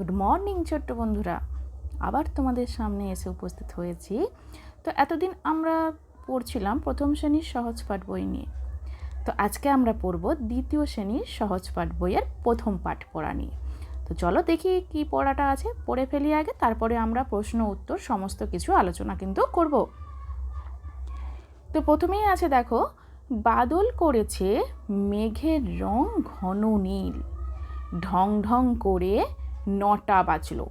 Good morning ছোট্ট বন্ধুরা। আবার তোমাদের সামনে এসে উপস্থিত হয়েছি। তো এতদিন আমরা পড়ছিলাম প্রথম শ্রেণির সহজ পাঠ বই নিয়ে। তো আজকে আমরা পড়ব দ্বিতীয় শ্রেণির সহজ পাঠ বইয়ের প্রথম পাঠ পড়া নিয়ে। তো চলো দেখি কি পড়াটা আছে, পড়ে ফেলি আগে, তারপরে আমরা প্রশ্ন, উত্তর, সমস্ত কিছু আলোচনা কিন্তু করব। তো প্রথমেই আছে দেখো, বাদল করেছে মেঘের রং ঘন নীল। ঢং ঢং করে নটা বাজলো।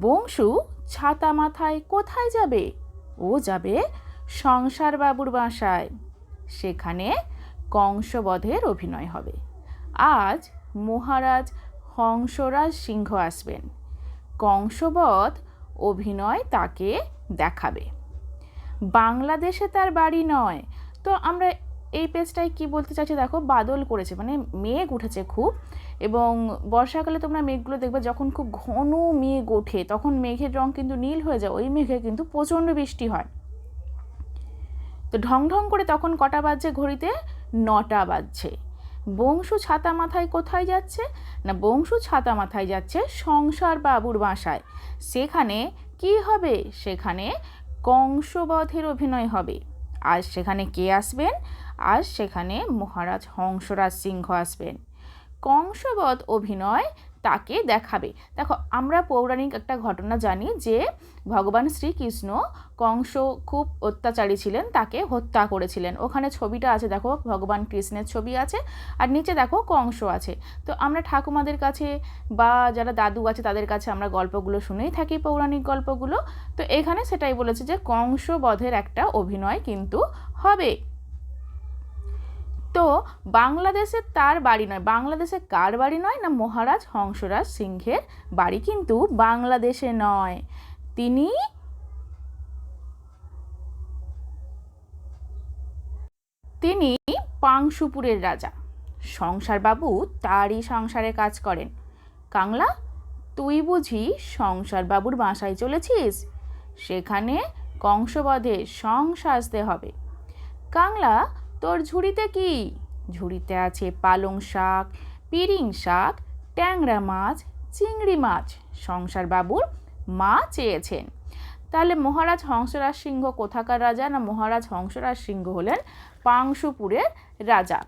বংশু ছাতা মাথায় কোথায় যাবে? ও যাবে সংসার বাবুর বাসায়। সেখানে কংসবধের অভিনয় হবে। আজ মহারাজ হংসরাজ সিংহ আসবেন। কংসবধ অভিনয় তাকে দেখাবে। বাংলাদেশে তার বাড়ি নয়, তো আমরা এই পেজটায় কি বলতে চাইছি দেখো, বাদল করেছে মানে মেঘ উঠেছে খুব, এবং বর্ষাকালে তোমরা মেঘগুলো দেখবে যখন খুব ঘন মেঘ ওঠে, তখন মেঘের রং কিন্তু নীল হয়ে যায়, ওই মেঘে কিন্তু প্রচণ্ড বৃষ্টি হয়। তো ঢং ঢং করে তখন কটা বাজছে ঘড়িতে? নটা বাজছে। বংশু ছাতা মাথায় কোথায় যাচ্ছে? না, বংশু ছাতা মাথায় যাচ্ছে সংসার বাবুর বাসায়। সেখানে কি হবে? সেখানে কংসবধের অভিনয় হবে। আর সেখানে কে আসবেন? আজ সেখানে মহারাজ হংসরাজ সিংহ আসবেন। কংসবধ অভিনয় তাকে দেখাবে। দেখো, আমরা পৌরাণিক একটা ঘটনা জানি যে ভগবান শ্রীকৃষ্ণ কংস খুব অত্যাচারী ছিলেন, তাকে হত্যা করেছিলেন। ওখানে ছবিটা আছে, দেখো, ভগবান কৃষ্ণের ছবি আছে, আর নিচে দেখো, কংস আছে। তো আমরা ঠাকুমাদের কাছে বা যারা দাদু আছে, তাদের কাছে আমরা গল্পগুলো শুনেই থাকি, পৌরাণিক গল্পগুলো। তো এখানে সেটাই বলেছে যে কংসবধের একটা অভিনয় কিন্তু হবে। তো বাংলাদেশে তার বাড়ি নয়। বাংলাদেশে কার বাড়ি নয় না মহারাজ হংসরাজ সিংহের বাড়ি কিন্তু বাংলাদেশে নয়। তিনি তিনি পাংশুপুরের রাজা। সংসারবাবু তারই সংসারে কাজ করেন। কাংলা, তুই বুঝি সংসারবাবুর বাসায় চলেছিস? সেখানে কংসবধে সং সাজতে হবে। কাংলা তোর ঝুড়িতে কি? ঝুড়িতে আছে পালং শাক, পিরিং শাক, ট্যাংরা মাছ, চিংড়ি মাছ। সংসার বাবুর মা চেয়েছেন। তাহলে মহারাজ হংসরাজ সিংহ কোথাকার রাজা না মহারাজ হংসরাজ সিংহ হলেন পাংশুপুরের রাজা?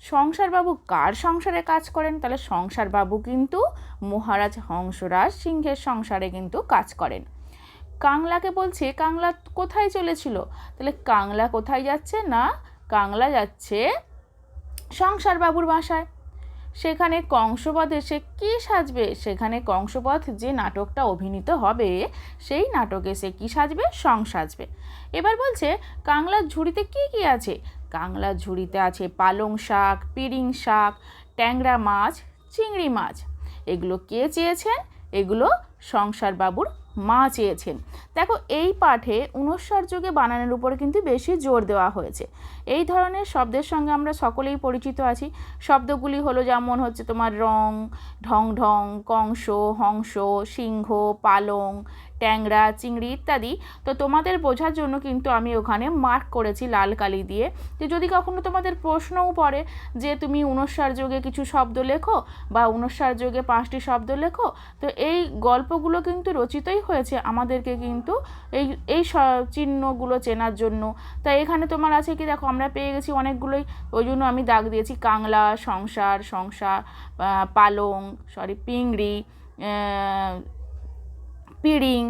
সংসারবাবু কার সংসারে কাজ করেন? তাহলে সংসারবাবু কিন্তু মহারাজ হংসরাজ সিংহের সংসারে কিন্তু কাজ করেন। কাংলাকে বলছে, কাংলা কোথায় চলেছিল? তাহলে কাংলা কোথায় যাচ্ছে না কাংলা যাচ্ছে সংসার বাবুর বাসায়। সেখানে কংসবধে সে কী সাজবে? সেখানে কংসবধ যে নাটকটা অভিনীত হবে, সেই নাটকে সে কী সাজবে? সং সাজবে। এবার বলছে, কাংলার ঝুড়িতে কি কি আছে? কাংলার ঝুড়িতে আছে পালং শাক, পিরিং শাক, ট্যাংরা মাছ, চিংড়ি মাছ। এগুলো কে চেয়েছেন? এগুলো সংসার বাবুর মা চেয়েছেন। দেখো, এই পাঠে উনস্বর যুগে বানানের উপরে কিন্তু বেশি জোর দেওয়া হয়েছে। এই ধরনের শব্দের সঙ্গে আমরা সকলেই পরিচিত আছি। শব্দগুলি হলো যেমন হচ্ছে তোমার রং, ঢং ঢং, কংস, হংস, সিংহ, পালং ট্যাংরা, চিংড়ি ইত্যাদি, তো তোমাদের বোঝার জন্য কিন্তু আমি ওখানে মার্ক করেছি লাল কালি দিয়ে। যে যদি কখনো তোমাদের প্রশ্নও পড়ে যে তুমি উনস্বার যোগে কিছু শব্দ লেখো বা উনস্বার যোগে পাঁচটি শব্দ লেখো, তো এই গল্পগুলো কিন্তু রচিতই হয়েছে আমাদেরকে কিন্তু এই এই চিহ্নগুলো চেনার জন্য। তাই এখানে তোমার আছে কি দেখো, আমরা পেয়ে গেছি অনেকগুলোই, ওই জন্য আমি দাগ দিয়েছি কাংলা, সংসার সংসার পালং সরি পিংড়ি পিড়িং,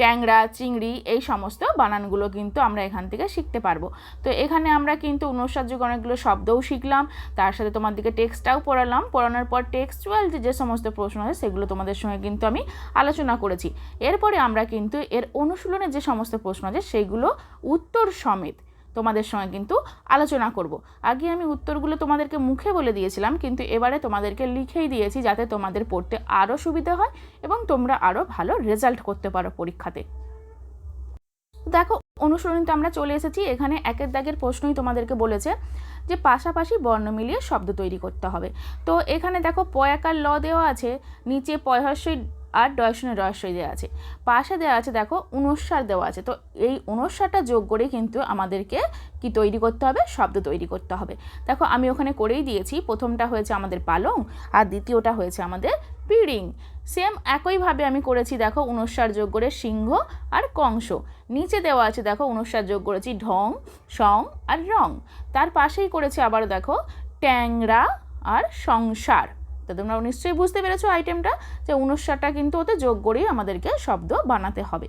ট্যাংরা, চিংড়ি এই সমস্ত বানানগুলো কিন্তু আমরা এখান থেকে শিখতে পারব। তো এখানে আমরা কিন্তু উনস্বাদ যুগে অনেকগুলো শব্দও শিখলাম, তার সাথে তোমাদেরকে টেক্সটটাও পড়ালাম। পড়ানোর পর টেক্সচুয়াল যে সমস্ত প্রশ্ন আছে, সেগুলো তোমাদের সঙ্গে কিন্তু আমি আলোচনা করেছি। এরপরে আমরা কিন্তু এর অনুশীলনের যে সমস্ত প্রশ্ন আছে, সেগুলো উত্তর সমেত তোমাদের সঙ্গে কিন্তু আলোচনা করব। আগে আমি উত্তরগুলো তোমাদেরকে মুখে বলে দিয়েছিলাম, কিন্তু এবারে তোমাদেরকে লিখেই দিয়েছি যাতে তোমাদের পড়তে আরও সুবিধা হয় এবং তোমরা আরও ভালো রেজাল্ট করতে পারো পরীক্ষাতে। দেখো অনুসরণীতে আমরা চলে এসেছি। এখানে একের দাগের প্রশ্নই তোমাদেরকে বলেছে যে পাশাপাশি বর্ণ মিলিয়ে শব্দ তৈরি করতে হবে। তো এখানে দেখো, পয়াকার ল দেওয়া আছে, নিচে পয়হাস্যই আর ডয়শনে রহস্যই দেওয়া আছে। পাশে দেওয়া আছে, দেখো উনস্বার দেওয়া আছে। তো এই উনস্বারটা যোগ করে কিন্তু আমাদেরকে কি তৈরি করতে হবে? শব্দ তৈরি করতে হবে। দেখো, আমি ওখানে করেই দিয়েছি। প্রথমটা হয়েছে আমাদের পালং, আর দ্বিতীয়টা হয়েছে আমাদের পিড়িং। সেম একইভাবে আমি করেছি, দেখো উনস্বার যোগ করে সিংহ আর কংস। নিচে দেওয়া আছে, দেখো উনস্বার যোগ করেছি ঢং, সং আর রং। তার পাশেই করেছি আবার, দেখো, ট্যাংরা আর সংসার। তো তোমরা নিশ্চয়ই বুঝতে পেরেছ আইটেমটা যে উনস্বারটা কিন্তু ওতে যোগ করেই আমাদেরকে শব্দ বানাতে হবে।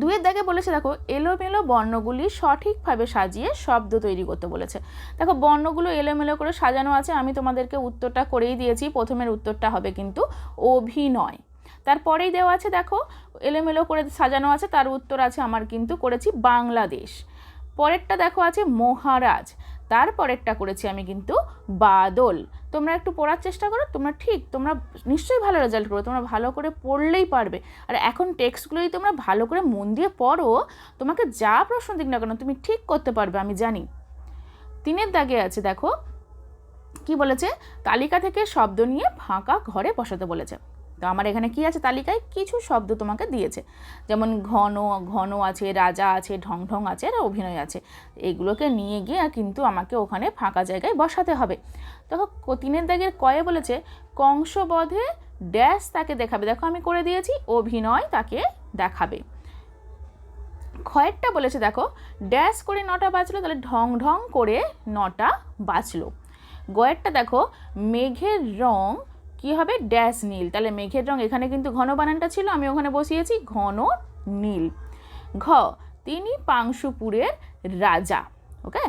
দুয়ের দাগে বলেছে, দেখো, এলোমেলো বর্ণগুলি সঠিকভাবে সাজিয়ে শব্দ তৈরি করতে বলেছে। দেখো, বর্ণগুলো এলোমেলো করে সাজানো আছে, আমি তোমাদেরকে উত্তরটা করেই দিয়েছি, প্রথমের উত্তরটা হবে কিন্তু অভিনয়। তারপরেই দেওয়া আছে, দেখো, এলোমেলো করে সাজানো আছে, তার উত্তর আছে, আমার কিন্তু করেছি বাংলাদেশ। পরেরটা, দেখো, আছে মহারাজ, তারপরেরটা করেছি আমি কিন্তু বাদল। তোমরা একটু পড়ার চেষ্টা করো, তোমরা ঠিক, তোমরা নিশ্চয়ই ভালো রেজাল্ট করো তোমরা ভালো করে পড়লেই পারবে। আর এখন টেক্সটগুলো যদি তোমরা ভালো করে মন দিয়ে পড়ো, তোমাকে যা প্রশ্ন দিক না কেন, তুমি ঠিক করতে পারবে, আমি জানি। তিনের দাগে আছে, দেখো, কি বলেছে? তালিকা থেকে শব্দ নিয়ে ফাঁকা ঘরে বসাতে বলেছে। তো আমার এখানে কি আছে তালিকায়? কিছু শব্দ তোমাকে দিয়েছে। যেমন ঘন ঘন আছে, রাজা আছে, ঢং ঢং আছে আর অভিনয় আছে। এগুলোকে নিয়ে গিয়ে কিন্তু আমাকে ওখানে ফাঁকা জায়গায় বসাতে হবে। দেখো তিনের দাগের কয়ে বলেছে, কংসবধে ড্যাশ তাকে দেখাবে। দেখো, আমি করে দিয়েছি, অভিনয় তাকে দেখাবে। ক্ষয়েরটা বলেছে, দেখো, ড্যাশ করে নটা বাঁচলো তাহলে ঢং ঢং করে নটা বাঁচলো গয়েরটা, দেখো, মেঘের রং কি হবে? ড্যাশ নীল। তাহলে মেঘের রং এখানে কিন্তু ঘন বানানটা ছিল, আমি ওখানে বসিয়েছি ঘন নীল। ঘ, তিনি পাংশুপুরের রাজা, ওকে?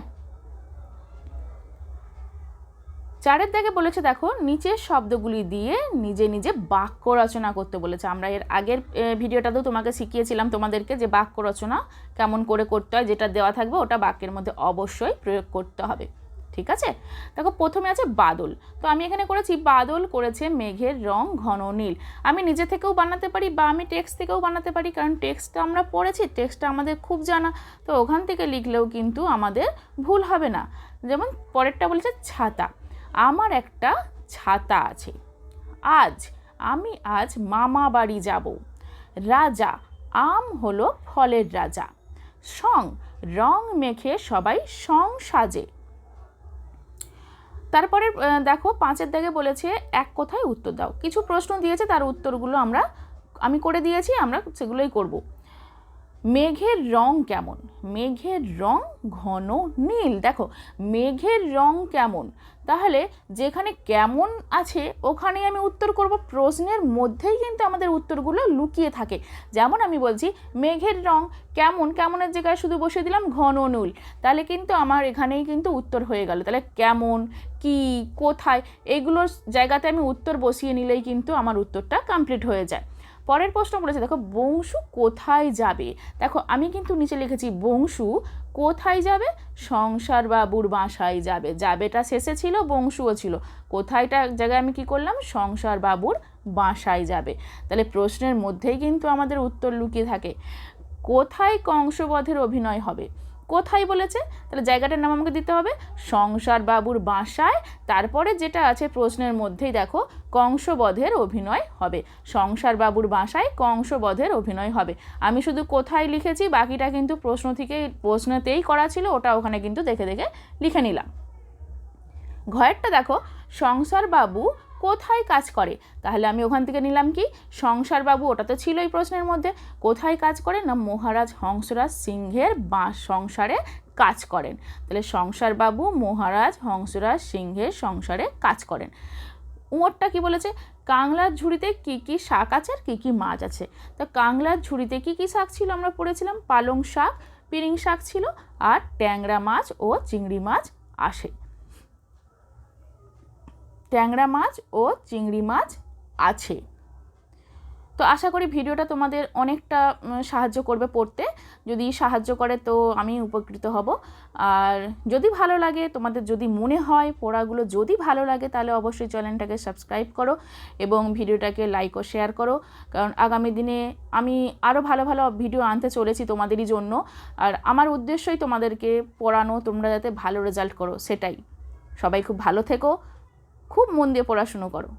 চারের দাগে বলেছে, দেখো, নিচের শব্দগুলি দিয়ে নিজে নিজে বাক্য রচনা করতে বলেছে। আমরা এর আগের ভিডিওটাতেও তোমাকে শিখিয়েছিলাম তোমাদেরকে যে বাক্য রচনা কেমন করে করতে হয়, যেটা দেওয়া থাকবে, ওটা বাক্যের মধ্যে অবশ্যই প্রয়োগ করতে হবে। ঠিক আছে? দেখো, প্রথমে আছে বাদল। তো আমি এখানে করেছি বাদল, করেছে মেঘের রং ঘন নীল। আমি নিজে থেকেও বানাতে পারি বা আমি টেক্সট থেকেও বানাতে পারি, কারণ টেক্সটটা আমরা পড়েছি টেক্সটটা আমাদের খুব জানা। তো ওখান থেকে লিখলেও কিন্তু আমাদের ভুল হবে না। যেমন পরেরটা বলেছে ছাতা। আমার একটা ছাতা আছে। আজ আমি আজ মামা বাড়ি যাব। রাজা, আম হলো ফলের রাজা। সং, রং মেখে সবাই সং সাজে। তারপরে দেখো পাঁচের দাগে বলেছে, এক কথায় উত্তর দাও। কিছু প্রশ্ন দিয়েছে, তার উত্তরগুলো আমরা, আমি করে দিয়েছি, আমরা সেগুলোই করব। মেঘের রং কেমন? মেঘের রং ঘন নীল। দেখো, মেঘের রং কেমন? তাহলে যেখানে কেমন আছে, ওখানে আমি উত্তর করব। প্রশ্নের মধ্যেই কিন্তু আমাদের উত্তরগুলো লুকিয়ে থাকে। যেমন আমি বলছি, মেঘের রং কেমন? কেমনের জায়গায় শুধু বসে দিলাম ঘন নুল। তাহলে কিন্তু আমার এখানেই কিন্তু উত্তর হয়ে গেল। তাহলে কেমন, কি, কোথায়, এগুলোর জায়গাতে আমি উত্তর বসিয়ে নিলেই কিন্তু আমার উত্তরটা কমপ্লিট হয়ে যায়। পরের প্রশ্ন বলেছে, দেখো, বংশু কোথায় যাবে? দেখো, আমি কিন্তু নিচে লিখেছি, বংশু কোথায় যাবে? সংসার বাবুর বাসায় যাবে। যাবেটা শেষে ছিল, বংশুও ছিল। কোথায়টা জায়গায় আমি কি করলাম? সংসার বাবুর বাসায় যাবে। তাহলে প্রশ্নের মধ্যেই কিন্তু আমাদের উত্তর লুকিয়ে থাকে। কোথায় কংসবধের অভিনয় হবে? কোথায় বলেছে? তাহলে জায়গাটার নাম আমাকে দিতে হবে। সংসার বাবুর বাসায়। তারপরে যেটা আছে প্রশ্নের মধ্যেই দেখো, কংসবধের অভিনয় হবে। সংসার বাবুর বাসায় কংসবধের অভিনয় হবে। আমি শুধু কোথায় লিখেছি, বাকিটা কিন্তু প্রশ্ন থেকে প্রশ্নতেই করা ছিল, ওটা ওখানে কিন্তু দেখে দেখে লিখে নিলাম। ঘরেরটা দেখো, সংসার বাবু কোথায় কাজ করে? তাহলে আমি ওখান থেকে নিলাম কি? সংসারবাবু, ওটা তো ছিলই প্রশ্নের মধ্যে। কোথায় কাজ করে? না, মহারাজ হংসরাজ সিংহের বাঁশ সংসারে কাজ করেন। তাহলে সংসারবাবু, মহারাজ হংসরাজ সিংহের সংসারে কাজ করেন। উমরটা কি বলেছে? কাংলার ঝুড়িতে কি কি শাক আছে আর কী কী মাছ আছে? তো কাংলার ঝুড়িতে কি কি শাক ছিল আমরা পড়েছিলাম? পালং শাক, পিরিং শাক ছিল আর ট্যাংরা মাছ ও চিংড়ি মাছ আসে। ট্যাংরা মাছ ও চিংড়ি মাছ আছে। তো আশা করি ভিডিওটা তোমাদের অনেকটা সাহায্য করবে পড়তে। যদি সাহায্য করে তো আমি উপকৃত হব। আর যদি ভালো লাগে, তোমাদের যদি মনে হয় পড়াগুলো যদি ভালো লাগে, তাহলে অবশ্যই চ্যানেলটাকে সাবস্ক্রাইব করো এবং ভিডিওটাকে লাইক ও শেয়ার করো। কারণ আগামী দিনে আমি আরও ভালো ভালো ভিডিও আনতে চলেছি তোমাদেরই জন্য। আর আমার উদ্দেশ্যই তোমাদেরকে পড়ানো, তোমরা যাতে ভালো রেজাল্ট করো, সেটাই। সবাই খুব ভালো থেকো। খুব মন দিয়ে পড়াশুনো করো।